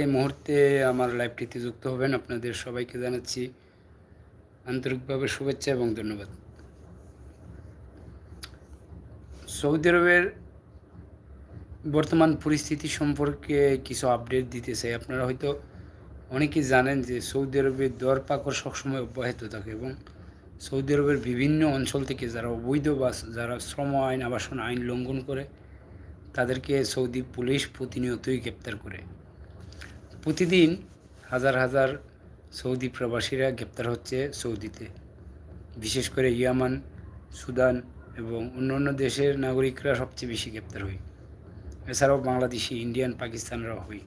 এই মুহূর্তে আমার লাইভটিতে যুক্ত হবেন আপনাদের সবাইকে জানাচ্ছি আন্তরিকভাবে শুভেচ্ছা এবং ধন্যবাদ। সৌদি আরবের বর্তমান পরিস্থিতি সম্পর্কে কিছু আপডেট দিতে চাই। আপনারা হয়তো অনেকেই জানেন যে সৌদি আরবের দর পাকড় সবসময় অব্যাহত থাকে এবং সৌদি আরবের বিভিন্ন অঞ্চল থেকে যারা অবৈধ বা যারা শ্রম আইন, আবাসন আইন লঙ্ঘন করে, তাদেরকে সৌদি পুলিশ প্রতিনিয়তই গ্রেপ্তার করে। প্রতিদিন হাজার হাজার সৌদি প্রবাসীরা গ্রেপ্তার হচ্ছে সৌদিতে। বিশেষ করে ইয়ামান, সুদান এবং অন্যান্য দেশের নাগরিকরা সবচেয়ে বেশি গ্রেপ্তার হয়। এছাড়াও বাংলাদেশি, ইন্ডিয়ান, পাকিস্তানরাও হই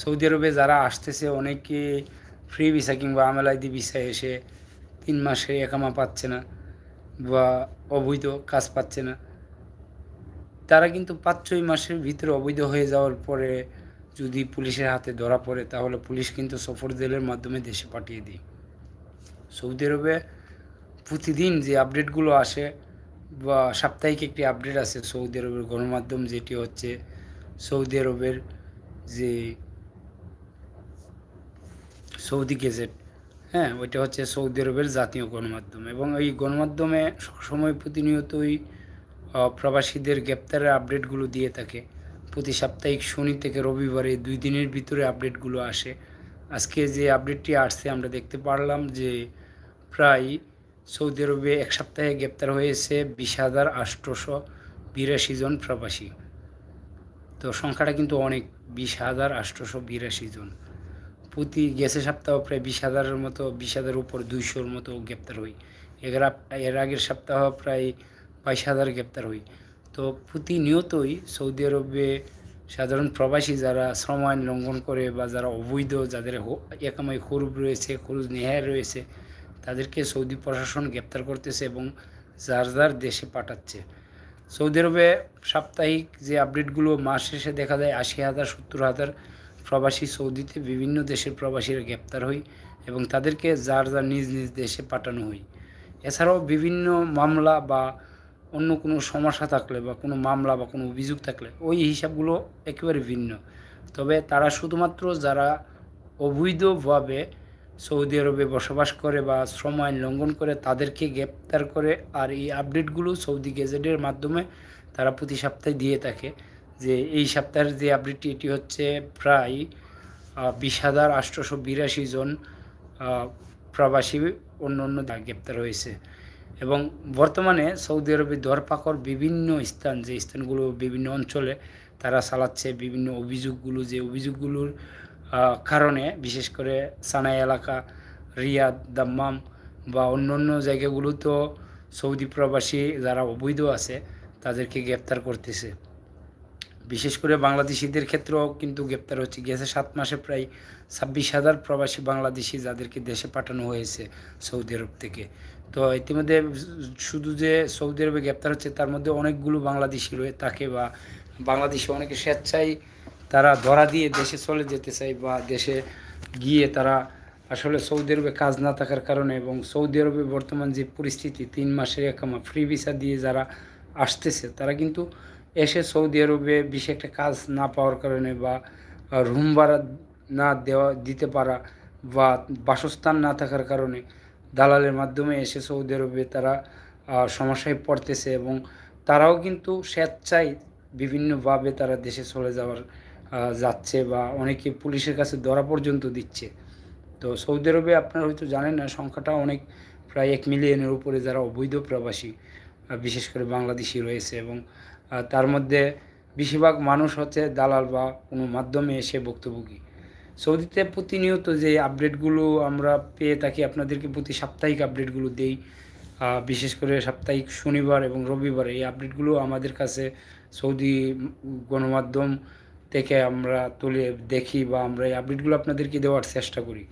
সৌদি আরবে যারা আসতেছে, অনেকে ফ্রি ভিসা কিংবা আমেলাইদি ভিসা এসে তিন মাসে একামা পাচ্ছে না বা অবৈধ কাজ পাচ্ছে না। তারা কিন্তু পাঁচ ছয় মাসের ভিতরে অবৈধ হয়ে যাওয়ার পরে যদি পুলিশের হাতে ধরা পড়ে, তাহলে পুলিশ কিন্তু সফর জেলের মাধ্যমে দেশে পাঠিয়ে দিই সৌদি আরবে প্রতিদিন যে আপডেটগুলো আসে বা সাপ্তাহিক একটি আপডেট আছে সৌদি আরবের গণমাধ্যম, যেটি হচ্ছে সৌদি আরবের যে সৌদি গেজেট হ্যাঁ ওইটা হচ্ছে সৌদি আরবের জাতীয় গণমাধ্যম। এবং এই গণমাধ্যমে সবসময় প্রতিনিয়তই প্রবাসীদের গ্রেপ্তারের আপডেটগুলো দিয়ে থাকে। প্রতি সাপ্তাহিক শনি থেকে রবিবারে দুই দিনের ভিতরে আপডেটগুলো আসে। আজকে যে আপডেটটি আসছে, আমরা দেখতে পারলাম যে প্রায় সৌদি আরবে এক সপ্তাহে গ্রেপ্তার হয়েছে বিশ হাজার আটশোশো বিরাশি জন প্রবাসী। তো সংখ্যাটা কিন্তু অনেক, বিশ হাজার আটশোশো বিরাশি জন। প্রতি গেছে সপ্তাহ প্রায় বিশ হাজারের মতো, বিশ হাজার উপর দুইশোর মতো গ্রেপ্তার হই। এর এর আগের সপ্তাহ প্রায় বাইশ হাজার গ্রেপ্তার হই। তো প্রতিনিয়তই সৌদি আরবে সাধারণ প্রবাসী যারা শ্রম আইন লঙ্ঘন করে বা যারা অবৈধ, যাদের একামাই খরুব রয়েছে খরুজ নেহায় রয়েছে, তাদেরকে সৌদি প্রশাসন গ্রেপ্তার করতেছে এবং যার যার দেশে পাঠাচ্ছে। সৌদি আরবে সাপ্তাহিক যে আপডেটগুলো মাস শেষে দেখা যায়, আশি হাজার, সত্তর হাজার প্রবাসী সৌদিতে বিভিন্ন দেশের প্রবাসীরা গ্রেপ্তার হই এবং তাদেরকে যার যার নিজ নিজ দেশে পাঠানো হয় এছাড়াও বিভিন্ন মামলা বা অন্য কোনো সমস্যা থাকলে বা কোনো মামলা বা কোনো অভিযোগ থাকলে ওই হিসাবগুলো একেবারে ভিন্ন। তবে তারা শুধুমাত্র যারা অবৈধভাবে সৌদি আরবে বসবাস করে বা শ্রম আইন লঙ্ঘন করে তাদেরকে গ্রেপ্তার করে আর এই আপডেটগুলো সৌদি গেজেটের মাধ্যমে তারা প্রতি সপ্তাহে দিয়ে থাকে যে এই সপ্তাহের যে আপডেটটি, এটি হচ্ছে প্রায় বিশ হাজার আটশোশো বিরাশি জন প্রবাসী অন্য অন্য গ্রেপ্তার হয়েছে। এবং বর্তমানে সৌদি আরবে দরপাকর বিভিন্ন স্থান, যে স্থানগুলো বিভিন্ন অঞ্চলে তারা চালাচ্ছে, বিভিন্ন অভিযোগগুলো, যে অভিযোগগুলোর কারণে বিশেষ করে সানাই এলাকা, রিয়াদ, দাম্মাম বা অন্য অন্য জায়গাগুলোতেও সৌদি প্রবাসী যারা অবৈধ আছে, তাদেরকে গ্রেপ্তার করতেছে। বিশেষ করে বাংলাদেশিদের ক্ষেত্রেও কিন্তু গ্রেপ্তার হচ্ছে। গেছে সাত মাসে প্রায় ছাব্বিশ হাজার প্রবাসী বাংলাদেশি যাদেরকে দেশে পাঠানো হয়েছে সৌদি আরব থেকে। তো ইতিমধ্যে শুধু যে সৌদি আরবে গ্রেপ্তার হচ্ছে, তার মধ্যে অনেকগুলো বাংলাদেশি রয়ে থাকে বা বাংলাদেশি অনেকে স্বেচ্ছায় তারা ধরা দিয়ে দেশে চলে যেতে চায় বা দেশে গিয়ে তারা আসলে সৌদি আরবে কাজ না থাকার কারণে এবং সৌদি আরবে বর্তমান যে পরিস্থিতি, তিন মাসের একামা ফ্রি ভিসা দিয়ে যারা আসতেছে, তারা কিন্তু এসে সৌদি আরবে বেশি একটা কাজ না পাওয়ার কারণে বা রুম ভাড়া না দেওয়া, দিতে পারা বা বাসস্থান না থাকার কারণে দালালের মাধ্যমে এসে সৌদি আরবে তারা সমস্যায় পড়তেছে এবং তারাও কিন্তু স্বেচ্ছায় বিভিন্নভাবে তারা দেশে চলে যাওয়ার যাচ্ছে বা অনেকে পুলিশের কাছে ধরা পর্যন্ত দিচ্ছে। তো সৌদি আরবে আপনারা হয়তো জানেন না, সংখ্যাটা অনেক, প্রায় এক মিলিয়নের উপরে যারা অবৈধ প্রবাসী বিশেষ করে বাংলাদেশি রয়েছে এবং তার মধ্যে বেশিরভাগ মানুষ হচ্ছে দালাল বা কোনো মাধ্যমে এসে ভুক্তভোগী। সৌদিতে প্রতিনিয়ত যে আপডেটগুলো আমরা পেয়ে থাকি, আপনাদেরকে প্রতি সাপ্তাহিক আপডেটগুলো দেই বিশেষ করে সাপ্তাহিক শনিবার এবং রবিবার, এই আপডেটগুলো আমাদের কাছে সৌদি গণমাধ্যম থেকে আমরা তুলে দেখি বা আমরা এই আপডেটগুলো আপনাদেরকে দেওয়ার চেষ্টা করি।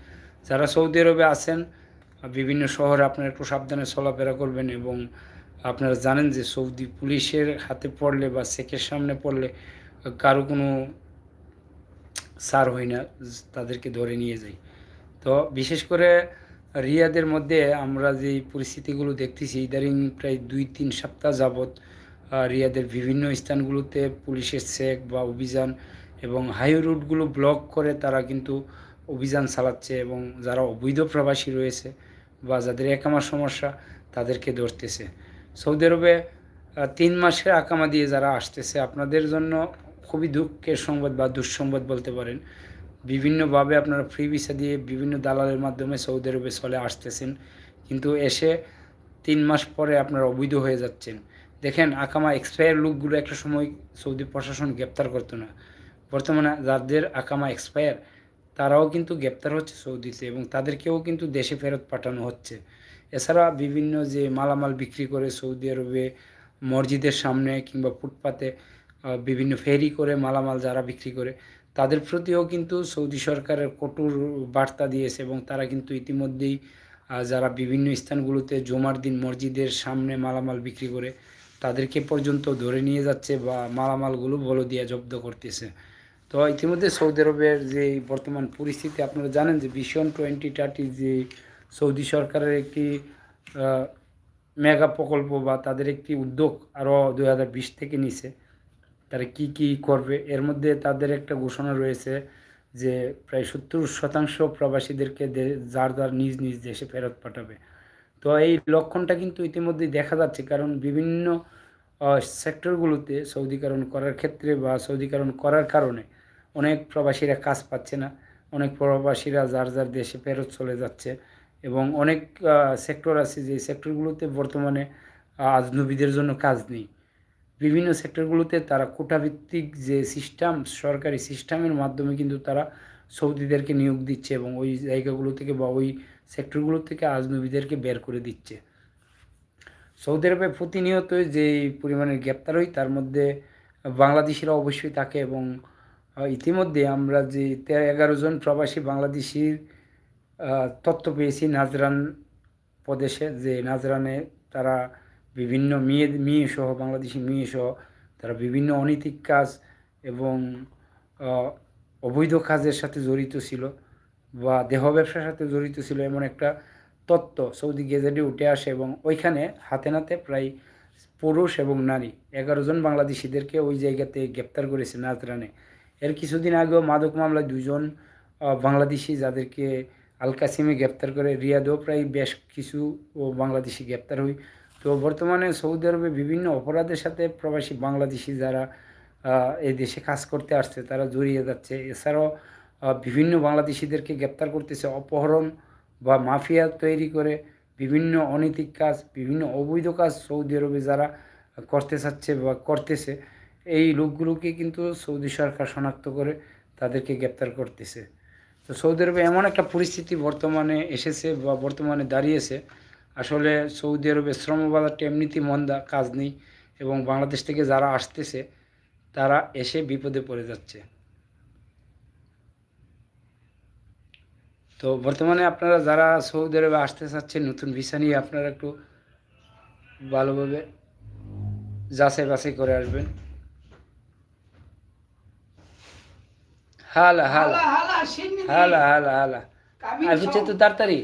যারা সৌদি আরবে আছেন, বিভিন্ন শহরে আপনারা একটু সাবধানে চলাফেরা করবেন এবং আপনারা জানেন যে সৌদি পুলিশের হাতে পড়লে বা চেকের সামনে পড়লে কারও কোনো সার হয় না তাদেরকে ধরে নিয়ে যাই। তো বিশেষ করে রিয়াদের মধ্যে আমরা যে পরিস্থিতিগুলো দেখতেছি ইদারিং প্রায় দুই, তিন সপ্তাহ যাবৎ রিয়াদের বিভিন্ন স্থানগুলোতে পুলিশের চেক বা অভিযান এবং হাই রুটগুলো ব্লক করে তারা কিন্তু অভিযান চালাচ্ছে এবং যারা অবৈধ প্রবাসী রয়েছে বা যাদের একামার সমস্যা তাদেরকে ধরতেছে। সৌদি আরবে তিন মাসের আকামা দিয়ে যারা আসতেছে, আপনাদের জন্য খুবই দুঃখের সংবাদ বা দুঃসংবাদ বলতে পারেন। বিভিন্নভাবে আপনারা ফ্রি ভিসা দিয়ে বিভিন্ন দালালের মাধ্যমে সৌদি আরবে চলে আসতেছেন। কিন্তু এসে তিন মাস পরে আপনারা অবৈধ হয়ে যাচ্ছেন। দেখেন, আকামা এক্সপায়ার লুকগুলো একটা সময় সৌদি প্রশাসন গ্রেপ্তার করতো না। বর্তমানে যাদের আকামা এক্সপায়ার, তারাও কিন্তু গ্রেপ্তার হচ্ছে সৌদিতে এবং তাদেরকেও কিন্তু দেশে ফেরত পাঠানো হচ্ছে। এছাড়া বিভিন্ন যে মালামাল বিক্রি করে সৌদি আরবে মসজিদের সামনে কিংবা ফুটপাতে বিভিন্ন ফেরি করে, মালামাল যারা বিক্রি করে, তাদের প্রতিও কিন্তু সৌদি সরকারের কঠোর বার্তা দিয়েছে এবং তারা কিন্তু ইতিমধ্যেই যারা বিভিন্ন স্থানগুলোতে জমার দিন মসজিদের সামনে মালামাল বিক্রি করে, তাদেরকে পর্যন্ত ধরে নিয়ে যাচ্ছে বা মালামালগুলো বলো দিয়ে জব্দ করতেছে। তো ইতিমধ্যে সৌদি আরবের যে বর্তমান পরিস্থিতি, আপনারা জানেন যে ভিশন টোয়েন্টি থার্টি যে সৌদি সরকারের একটি মেগা প্রকল্প বা তাদের একটি উদ্যোগ আরও দুই হাজার বিশ থেকে নিছে তারা কি কি করবে? এর মধ্যে তাদের একটা ঘোষণা রয়েছে যে প্রায় সত্তর শতাংশ প্রবাসীদেরকে যার যার নিজ নিজ দেশে ফেরত পাঠাবে। তো এই লক্ষণটা কিন্তু ইতিমধ্যেই দেখা যাচ্ছে, কারণ বিভিন্ন সেক্টরগুলোতে সৌদিকরণ করার ক্ষেত্রে বা সৌদিকরণ করার কারণে অনেক প্রবাসীরা কাজ পাচ্ছে না। অনেক প্রবাসীরা যার যার দেশে ফেরত চলে যাচ্ছে এবং অনেক সেক্টর আছে যে সেক্টরগুলোতে বর্তমানে আজনবীদের জন্য কাজ নেই। বিভিন্ন সেক্টরগুলোতে তারা কোটাভিত্তিক যে সিস্টেম সরকারি সিস্টেমের মাধ্যমে কিন্তু তারা সৌদিদেরকে নিয়োগ দিচ্ছে এবং ওই জায়গাগুলো থেকে বা ওই সেক্টরগুলো থেকে আজনবীদেরকে বের করে দিচ্ছে। সৌদি আরবে প্রতিনিয়ত যে পরিমাণে গ্রেপ্তার হই, তার মধ্যে বাংলাদেশিরা অবশ্যই থাকে এবং ইতিমধ্যে আমরা যে এগারো জন প্রবাসী বাংলাদেশির তথ্য পেয়েছি নাজরান প্রদেশে যে নাজরানে তারা বিভিন্ন মেয়ে মেয়ে সহ, বাংলাদেশি মেয়ে সহ তারা বিভিন্ন অনৈতিক কাজ এবং অবৈধ কাজের সাথে জড়িত ছিল বা দেহ ব্যবসার সাথে জড়িত ছিল এমন একটা তত্ত্ব সৌদি গেজেটে উঠে আসে এবং ওইখানে হাতে নাতে প্রায় পুরুষ এবং নারী এগারো জন বাংলাদেশিদেরকে ওই জায়গাতে গ্রেপ্তার করেছে নাজরানে। এর কিছুদিন আগেও মাদক মামলায় দুজন বাংলাদেশি যাদেরকে আল কাসিমে গ্রেপ্তার করে, রিয়াদেও প্রায় বেশ কিছু বাংলাদেশি গ্রেপ্তার হই তো বর্তমানে সৌদি আরবে বিভিন্ন অপরাধের সাথে প্রবাসী বাংলাদেশি যারা এই দেশে কাজ করতে আসছে, তারা জড়িয়ে যাচ্ছে। এছাড়াও বিভিন্ন বাংলাদেশিদেরকে গ্রেপ্তার করতেছে অপহরণ বা মাফিয়া তৈরি করে বিভিন্ন অনৈতিক কাজ, বিভিন্ন অবৈধ কাজ সৌদি আরবে যারা করতে চাচ্ছে বা করতেছে। এই লোকগুলোকে কিন্তু সৌদি সরকার শনাক্ত করে তাদেরকে গ্রেপ্তার করতেছে। তো সৌদি আরবে এমন একটা পরিস্থিতি বর্তমানে এসেছে বা বর্তমানে দাঁড়িয়েছে আসলে সৌদি আরবে শ্রম বাজারটা এমনিতেই মন্দা কাজ নেই এবং বাংলাদেশ থেকে যারা আসতেছে তারা এসে বিপদে পড়ে যাচ্ছে। তো বর্তমানে আপনারা যারা সৌদি আরবে আসতে চাচ্ছেন নতুন ভিসা নিয়ে আপনারা একটু ভালোভাবে যাচাই বাছাই করে আসবেন। হালা হালা। হালা হালা হালা হালা তো তাড়াতাড়ি।